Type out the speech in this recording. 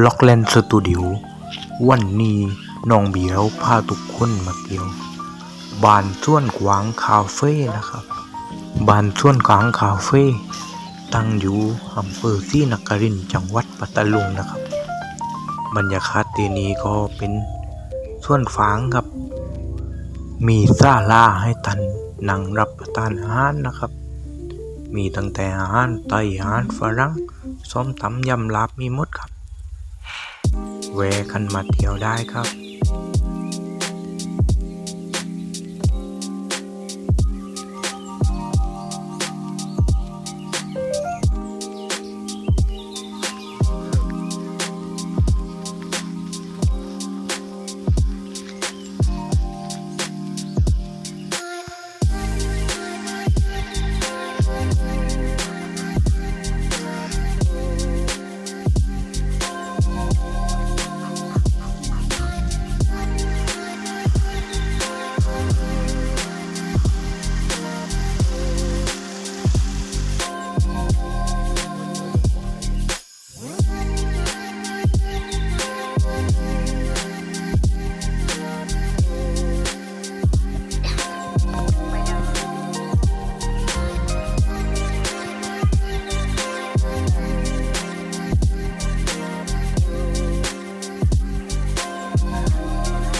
ล็อกแลนสตูดิโอวันนี้น้องเบียวพาทุกคนมาเที่ยวบ้านส่วนกวางคาเฟ่นะครับบ้านส่วนกวางคาเฟ่ตั้งอยู่อำเภอศรีนครินจังหวัดปัตตานีนะครับ บรรยากาศที่นี้ก็เป็นส่วนฟางครับ มีซาลาให้ตันนั่งรับประทานอาหารนะครับ มีตั้งแต่อาหารไทยอาหารฝรั่งส้มตำยำลาบมีหมดครับ แวะกันมาเที่ยวได้ครับ